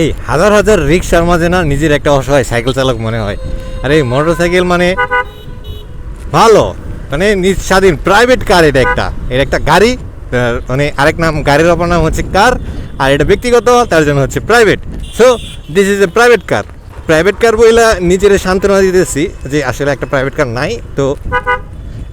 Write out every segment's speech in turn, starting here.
এই হাজার হাজার রিক্সার মাঝে না নিজের একটা অসহায় সাইকেল চালক মনে হয়। আর এই মোটর সাইকেল মানে ভালো মানে নিজ স্বাধীন প্রাইভেট কার এটা একটা। এটা একটা গাড়ি মানে আরেক নাম, গাড়ির অপর নাম হচ্ছে কার আর এটা ব্যক্তিগত, তার জন্য হচ্ছে private so this is a private car private car বইলা নিজের সান্ত্বনা দিতেছি যে আসলে একটা প্রাইভেট কার নাই, তো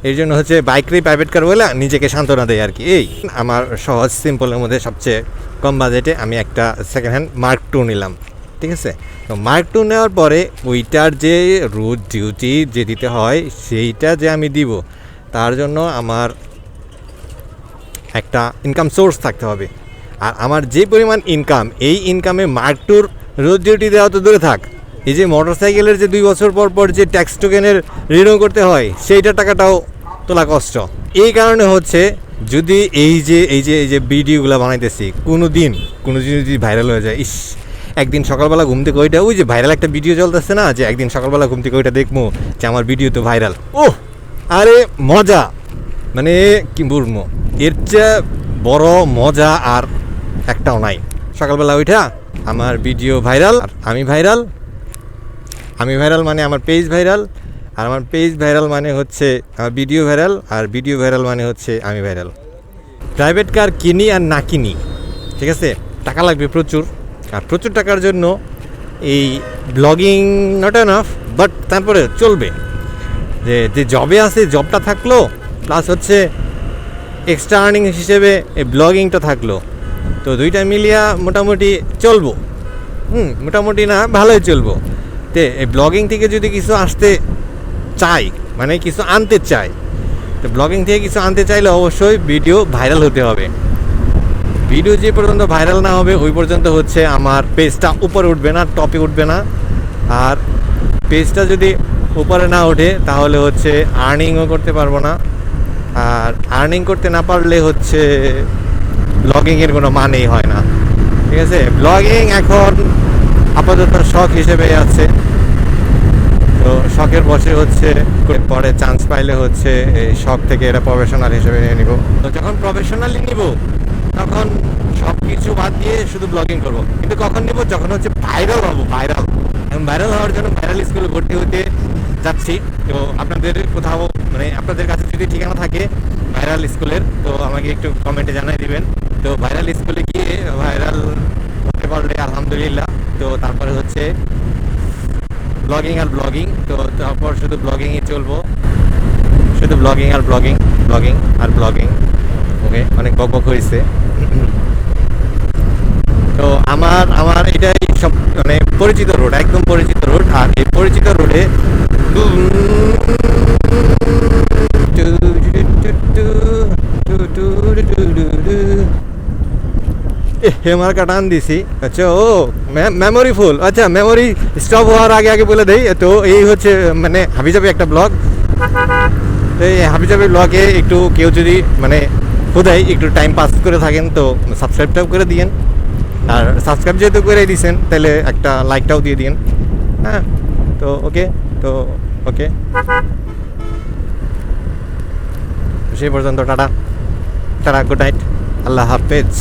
এই জন্য হচ্ছে বাইকরেই প্রাইভেট কার বলে নিজেকে সান্ত্বনা দেয় আর কি। এই আমার সহজ সিম্পলের মধ্যে সবচেয়ে কম বাজেটে আমি একটা সেকেন্ড হ্যান্ড মার্ক টু নিলাম, ঠিক আছে? তো মার্ক টু নেওয়ার পরে ওইটার যে রুট ডিউটি যে দিতে হয়, সেইটা যে আমি দিব, তার জন্য আমার একটা ইনকাম সোর্স থাকতে হবে। আর আমার যে পরিমাণ ইনকাম এই ইনকামে মার্ক টুর রোড ডিউটি দেওয়া তো দূরে থাক এই যে মোটর সাইকেলের যে দুই বছর পর পর যে ট্যাক্স টোকেনের রিনিউ করতে হয় সেইটা টাকাটাও তোলা কষ্ট। এই কারণে হচ্ছে যদি এই যে এই যে এই যে ভিডিওগুলো বানাইতেছি কোনো দিন কোনো দিন যদি ভাইরাল হয়ে যায়, ইস, একদিন সকালবেলা ঘুম থেকে ওইটা, ওই যে ভাইরাল একটা ভিডিও চলতেছে না, যে একদিন সকালবেলা ঘুম থেকে ওইটা দেখব যে আমার ভিডিও তো ভাইরাল ওহ, আরে মজা! মানে কি বলব, এর চেয়ে বড় মজা আর একটাও নাই। সকালবেলা ওইটা, আমার ভিডিও ভাইরাল আর আমি ভাইরাল আমি ভাইরাল মানে আমার পেজ ভাইরাল আর আমার পেজ ভাইরাল মানে হচ্ছে, আমার ভিডিও ভাইরাল আর ভিডিও ভাইরাল মানে হচ্ছে আমি ভাইরাল প্রাইভেট কার কিনি আর না কিনি, ঠিক আছে? টাকা লাগবে প্রচুর, আর প্রচুর টাকার জন্য এই ব্লগিং নট এনাফ বাট তারপরে চলবে। যে যে জবে আছে জবটা থাকল প্লাস হচ্ছে এক্সট্রা আর্নিং হিসেবে এই ব্লগিংটা থাকল। তো দুইটা মিলিয়া মোটামুটি চলবো। হুম, মোটামুটি না, ভালোই চলবো। তে ব্লগিং থেকে যদি কিছু আসতে চাই মানে কিছু আনতে চাই, তো ব্লগিং থেকে কিছু আনতে চাইলে অবশ্যই ভিডিও ভাইরাল হতে হবে। ভিডিও যে পর্যন্ত ভাইরাল না হবে, ওই পর্যন্ত হচ্ছে আমার পেজটা উপরে উঠবে না টপে উঠবে না। আর পেজটা যদি উপরে না ওঠে, তাহলে হচ্ছে আর্নিংও করতে পারব না। আর আর্নিং করতে না পারলে হচ্ছে ব্লগিংয়ের কোনো মানেই হয় না। ঠিক আছে? ব্লগিং এখন আপাতত শখ হিসেবে আছে। তো শখের বসে হচ্ছে পরে চান্স পাইলে হচ্ছে এই শখ থেকে এটা প্রফেশনাল হিসেবে নিয়ে নিব। তো যখন প্রফেশনালি নিব, তখন সব কিছু বাদ দিয়ে শুধু ব্লগিং করব। কিন্তু কখন নিব? যখন হচ্ছে ভাইরাল হব ভাইরাল এখন ভাইরাল হওয়ার জন্য ভাইরাল স্কুলে ভর্তি হতে যাচ্ছি। তো আপনাদের কোথাও মানে আপনাদের কাছে যদি ঠিকানা থাকে ভাইরাল স্কুলের তো আমাকে একটু কমেন্টে জানাই দিবেন। তো ভাইরাল স্কুলে গিয়ে ভাইরাল হতে পারলে আলহামদুলিল্লাহ। তো তারপরে হচ্ছে ব্লগিং আর ব্লগিং তো তারপর শুধু ব্লগিংই চলবো। শুধু ব্লগিং আর ব্লগিং ব্লগিং আর ব্লগিং ওকে অনেক বক বক হয়েছে। তো আমার আমার এটাই সব মানে পরিচিত রোড একদম পরিচিত রোড আর এই পরিচিত রোডে হেমার কাটান দিছি। আচ্ছা ও মেমোরি ফুল আচ্ছা মেমোরি স্টপ হওয়ার আগে আগে বলে দেই। তো এই হচ্ছে মানে হাবিজাবি একটা ব্লগ তো এই হাবিজাবি ব্লগে একটু কেউ যদি মানে খুদাই একটু টাইম পাস করে থাকেন, তো সাবস্ক্রাইবটাও করে দিয়েন। আর সাবস্ক্রাইব যেহেতু করে দিয়েছেন তাহলে একটা লাইকটাও দিয়ে দিন হ্যাঁ তো ওকে তো ওকে সেই পর্যন্ত, টাটা। টাটা গুড নাইট আল্লাহ হাফেজ।